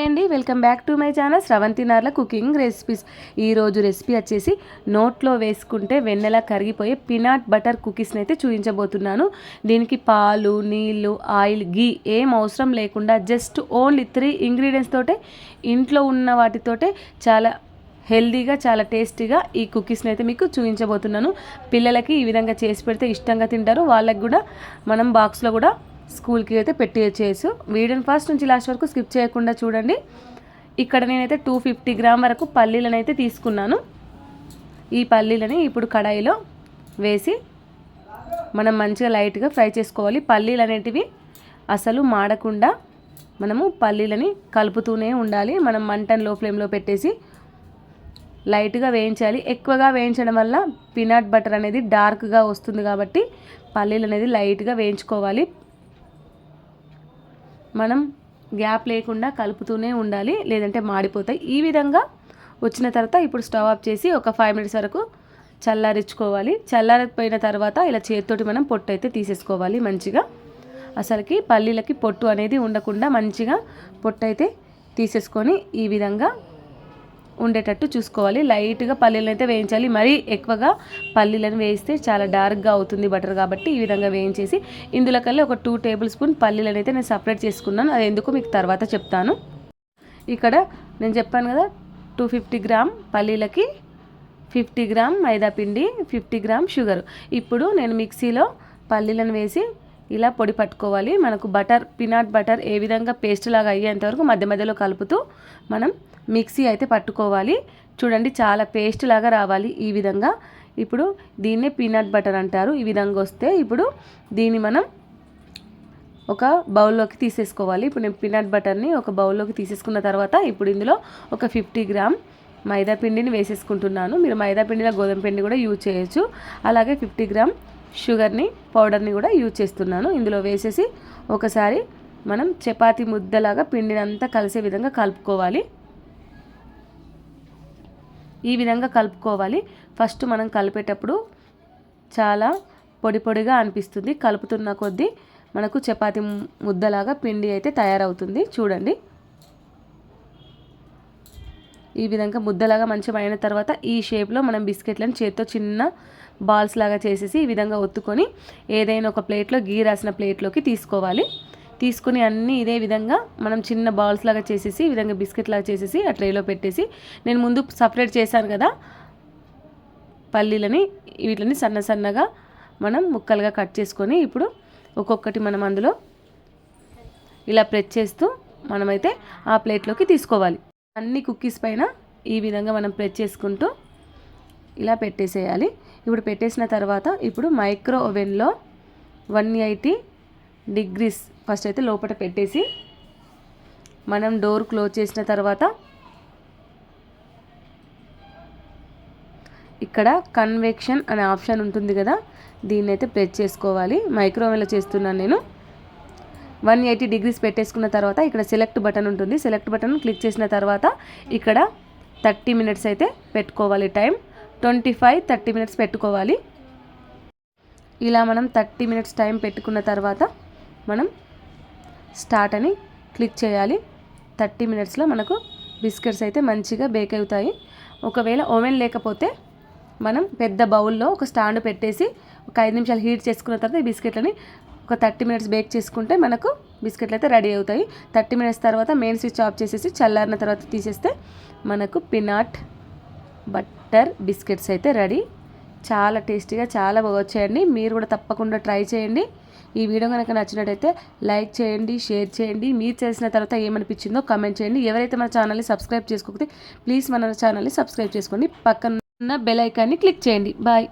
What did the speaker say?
అండి welcome back to my channel Sravanthi Narla cooking recipes. ఈరోజు recipe వచ్చేసి నోట్లో వేసుకుంటే వెన్నెల కరిగిపోయే పినాట్ బటర్ కుకీస్ని అయితే చూపించబోతున్నాను. దీనికి పాలు నీళ్ళు ఆయిల్ గీ ఏం అవసరం లేకుండా జస్ట్ ఓన్లీ త్రీ ఇంగ్రీడియంట్స్ తోటే ఇంట్లో ఉన్న వాటితోటే చాలా హెల్దీగా చాలా టేస్టీగా ఈ కుకీస్ని అయితే మీకు చూపించబోతున్నాను. పిల్లలకి ఈ విధంగా చేసి పెడితే ఇష్టంగా తింటారు. వాళ్ళకి కూడా మనం బాక్స్లో కూడా స్కూల్కి అయితే పెట్టి వచ్చేసు వీడియోని ఫస్ట్ నుంచి లాస్ట్ వరకు స్కిప్ చేయకుండా చూడండి. ఇక్కడ నేనైతే టూ ఫిఫ్టీ గ్రామ్ వరకు పల్లీలను అయితే తీసుకున్నాను. ఈ పల్లీలని ఇప్పుడు కడాయిలో వేసి మనం మంచిగా లైట్గా ఫ్రై చేసుకోవాలి. పల్లీలు అనేటివి అసలు మాడకుండా మనము పల్లీలని కలుపుతూనే ఉండాలి. మనం మంటను లో ఫ్లేమ్లో పెట్టేసి లైట్గా వేయించాలి. ఎక్కువగా వేయించడం వల్ల పీనట్ బటర్ అనేది డార్క్గా వస్తుంది కాబట్టి పల్లీలు అనేది లైట్గా వేయించుకోవాలి. మనం గ్యాప్ లేకుండా కలుపుతూనే ఉండాలి లేదంటే మాడిపోతాయి. ఈ విధంగా వచ్చిన తర్వాత ఇప్పుడు స్టవ్ ఆఫ్ చేసి ఒక ఫైవ్ మినిట్స్ వరకు చల్లారించుకోవాలి. చల్లారిపోయిన తర్వాత ఇలా చేతితోటి మనం పొట్టు అయితే తీసేసుకోవాలి మంచిగా. అసలుకి పల్లీలకి పొట్టు అనేది ఉండకుండా మంచిగా పొట్టు అయితే తీసేసుకొని ఈ విధంగా ఉండేటట్టు చూసుకోవాలి. లైట్గా పల్లీలను అయితే వేయించాలి. మరీ ఎక్కువగా పల్లీలను వేయిస్తే చాలా డార్క్గా అవుతుంది బటర్ కాబట్టి ఈ విధంగా వేయించేసి ఇందులో కల్లా ఒక టూ టేబుల్ స్పూన్ పల్లీలను అయితే నేను సపరేట్ చేసుకున్నాను. అది ఎందుకు మీకు తర్వాత చెప్తాను. ఇక్కడ నేను చెప్పాను కదా టూ ఫిఫ్టీ గ్రామ్ పల్లీలకి ఫిఫ్టీ గ్రామ్ మైదా పిండి ఫిఫ్టీ గ్రామ్ షుగర్. ఇప్పుడు నేను మిక్సీలో పల్లీలను వేసి ఇలా పొడి పట్టుకోవాలి. మనకు బటర్ పీనట్ బటర్ ఏ విధంగా పేస్ట్ లాగా అయ్యేంతవరకు మధ్య మధ్యలో కలుపుతూ మనం మిక్సీ అయితే పట్టుకోవాలి. చూడండి చాలా పేస్ట్ లాగా రావాలి ఈ విధంగా. ఇప్పుడు దీన్నే పీనట్ బటర్ అంటారు. ఈ విధంగా వస్తే ఇప్పుడు దీన్ని మనం ఒక బౌల్లోకి తీసేసుకోవాలి. ఇప్పుడు నేను పీనట్ బటర్ని ఒక బౌల్లోకి తీసేసుకున్న తర్వాత ఇప్పుడు ఇందులో ఒక ఫిఫ్టీ గ్రామ్ మైదా పిండిని వేసేసుకుంటున్నాను. మీరు మైదా పిండిలో గోధుమ పిండి కూడా యూజ్ చేయొచ్చు. అలాగే ఫిఫ్టీ గ్రామ్ షుగర్ని పౌడర్ని కూడా యూజ్ చేస్తున్నాను. ఇందులో వేసేసి ఒకసారి మనం చపాతీ ముద్దలాగా పిండినంతా కలిసే విధంగా కలుపుకోవాలి. ఈ విధంగా కలుపుకోవాలి. ఫస్ట్ మనం కలిపేటప్పుడు చాలా పొడి పొడిగా అనిపిస్తుంది. కలుపుతున్న కొద్దీ మనకు చపాతి ముద్దలాగా పిండి అయితే తయారవుతుంది. చూడండి. ఈ విధంగా ముద్దలాగా మంచిగా అయిన తర్వాత ఈ షేప్లో మనం బిస్కెట్లను చేత్తో చిన్న బాల్స్ లాగా చేసేసి ఈ విధంగా ఒత్తుకొని ఏదైనా ఒక ప్లేట్లో గీ రాసిన ప్లేట్లోకి తీసుకోవాలి. తీసుకుని అన్నీ ఇదే విధంగా మనం చిన్న బాల్స్ లాగా చేసేసి ఈ విధంగా బిస్కెట్ లాగా చేసేసి ఆ ట్రేలో పెట్టేసి నేను ముందు సపరేట్ చేశాను కదా పల్లీలని వీటిని సన్న సన్నగా మనం ముక్కలుగా కట్ చేసుకొని ఇప్పుడు ఒక్కొక్కటి మనం అందులో ఇలా ప్రెస్ చేస్తూ మనమైతే ఆ ప్లేట్లోకి తీసుకోవాలి. అన్ని కుక్కీస్ పైన ఈ విధంగా మనం ప్రెస్ చేసుకుంటూ ఇలా పెట్టేసేయాలి. ఇప్పుడు పెట్టేసిన తర్వాత ఇప్పుడు మైక్రో ఓవెన్లో వన్ ఎయిటీ డిగ్రీస్ ఫస్ట్ అయితే లోపల పెట్టేసి మనం డోర్ క్లోజ్ చేసిన తర్వాత ఇక్కడ కన్వెక్షన్ అనే ఆప్షన్ ఉంటుంది కదా దీన్ని అయితే ప్రెస్ చేసుకోవాలి. మైక్రోవేవ్లో చేస్తున్నాను నేను. వన్ ఎయిటీ డిగ్రీస్ పెట్టేసుకున్న తర్వాత ఇక్కడ సెలెక్ట్ బటన్ ఉంటుంది. సెలెక్ట్ బటన్ క్లిక్ చేసిన తర్వాత ఇక్కడ థర్టీ మినిట్స్ అయితే పెట్టుకోవాలి time. Twenty five thirty minutes పెట్టుకోవాలి. ఇలా మనం థర్టీ మినిట్స్ టైం పెట్టుకున్న తర్వాత మనం స్టార్ట్ అని క్లిక్ చేయాలి. థర్టీ మినిట్స్లో మనకు బిస్కెట్స్ అయితే మంచిగా బేక్ అవుతాయి. ఒకవేళ ఓవెన్ లేకపోతే మనం పెద్ద బౌల్లో ఒక స్టాండ్ పెట్టేసి ఒక ఐదు నిమిషాలు హీట్ చేసుకున్న తర్వాత ఈ బిస్కెట్లని ఒక థర్టీ మినిట్స్ బేక్ చేసుకుంటే మనకు బిస్కెట్లు అయితే రెడీ అవుతాయి. థర్టీ మినిట్స్ తర్వాత మెయిన్ స్విచ్ ఆఫ్ చేసేసి చల్లారిన తర్వాత తీసేస్తే మనకు పినాట్ బట్టర్ బిస్కెట్స్ అయితే రెడీ. చాలా టేస్టీగా చాలా బాగా వచ్చాయండి. మీరు కూడా తప్పకుండా ట్రై చేయండి. ఈ వీడియో కనుక నచ్చినట్టయితే లైక్ చేయండి షేర్ చేయండి. మీరు చేసిన తర్వాత ఏమనిపించిందో కమెంట్ చేయండి. ఎవరైతే మన ఛానల్ని సబ్స్క్రైబ్ చేసుకోకపోతే ప్లీజ్ మన ఛానల్ని సబ్స్క్రైబ్ చేసుకోండి పక్కన బెల్ ఐకాన్ని క్లిక్ చేయండి. బాయ్.